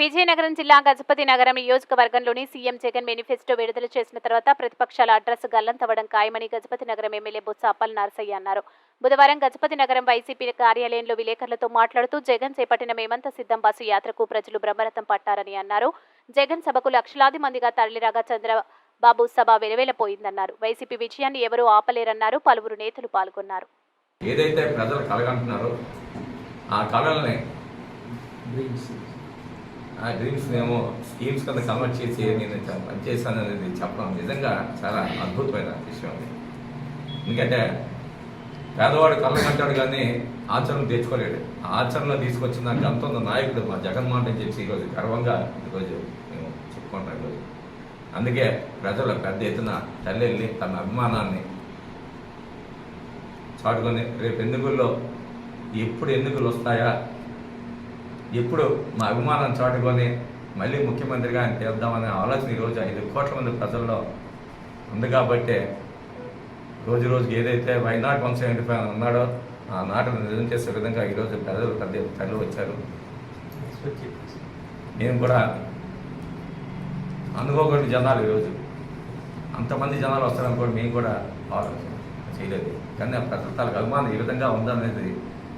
విజయనగరం జిల్లా గజపతి నగరం నియోజకవర్గంలోని సీఎం జగన్ మేనిఫెస్టో విడుదల చేసిన తర్వాత ప్రతిపక్షాల అడ్రస్ గల్లంతవడం ఖాయమని గజపతి నగరం ఎమ్మెల్యే బొత్స అప్పల్ నరసయ్య అన్నారు. బుధవారం గజపతి నగరం వైసీపీ కార్యాలయంలో విలేకరులతో మాట్లాడుతూ జగన్ చేపట్టిన మేమంత సిద్ధం బస్సు యాత్రకు ప్రజలు బ్రహ్మరథం పట్టారని అన్నారు. జగన్ సభకు లక్షలాది మందిగా తరలిరాగా చంద్రబాబు సభ వెలవేలపోయిందన్నారు. వైసీపీ విజయాన్ని ఎవరూ ఆపలేరన్నారు. పలువురు నేతలు పాల్గొన్నారు. ఏదైతే ప్రజలు కలగంటున్నారో ఆ కళల్ని ఆ డ్రీమ్స్ ఏమో స్కీమ్స్ కింద కన్వర్ట్ చేసి నేను పనిచేశాను అనేది చెప్పడం నిజంగా చాలా అద్భుతమైన విషయం అది. ఎందుకంటే పేదవాడు కళ్ళకంటాడు కానీ ఆచరణ తెచ్చుకోలేడు. ఆ ఆచరణ తీసుకొచ్చిన దానికి అంత ఉన్న నాయకుడు మా జగన్మోహన్ రెడ్డి చెప్పి ఈరోజు గర్వంగా ఈరోజు మేము చెప్పుకుంటాం ఈరోజు. అందుకే ప్రజలు పెద్ద ఎత్తున తల్లి తన అభిమానాన్ని చాటుకొని రేపు ఎన్నికల్లో ఎప్పుడు ఎన్నికలు వస్తాయా ఎప్పుడు మా అభిమానం చాటుకొని మళ్ళీ ముఖ్యమంత్రిగా ఆయన చేద్దామనే ఆలోచన ఈరోజు ఐదు కోట్ల మంది ప్రజల్లో ఉంది కాబట్టే రోజు రోజుకి ఏదైతే వైనాట్ వన్ సెవెంటీ ఫైవ్ ఉన్నాడో ఆ నాటను నిజం చేసే విధంగా ఈరోజు ప్రజలు పెద్ద తల్లి వచ్చారు. నేను కూడా అనుకోకుండా జనాలు ఈరోజు. అంతమంది జనాలు వస్తారని కూడా మేము కూడా ఆలోచన చేయలేదు. కానీ ఆ ప్రజల అభిమానం ఈ విధంగా ఉందనేది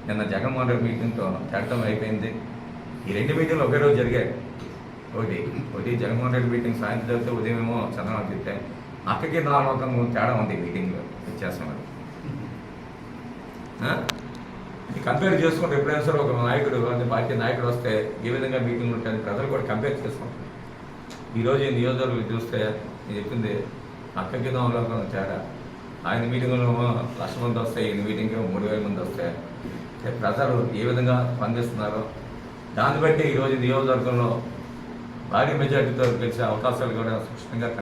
నిన్న జగన్మోహన్ రెడ్డి మీటింగ్తో తేటం అయిపోయింది. ఈ రెండు మీటింగ్లు ఒకే రోజు జరిగాయి. ఒకటి ఒకటి జగన్మోహన్ రెడ్డి మీటింగ్ సాయంత్రం జరిగితే ఉదయం ఏమో చంద్రబాబు చెప్తే అక్కకి నాలుగు తేడా ఉంది మీటింగ్లో వ్యత్యాసం కంపేర్ చేసుకుంటే ఎప్పుడైనా సరే ఒక నాయకుడు పార్టీ నాయకుడు వస్తే ఏ విధంగా మీటింగ్ ఉంటాయని ప్రజలు కూడా కంపేర్ చేసుకుంటారు. ఈరోజు ఈ నియోజకవర్గం చూస్తే నేను చెప్పింది అక్కకి దోమలో తేడా. ఆయన మీటింగ్లో లక్ష మంది వస్తాయి ఈయన మీటింగ్కి మూడు వేల మంది వస్తాయి అంటే ప్రజలు ఏ విధంగా స్పందిస్తున్నారో దాన్ని బట్టి ఈరోజు నియోజకవర్గంలో భారీ మెజార్టీతో గెలిచే అవకాశాలు కూడా స్పష్టంగా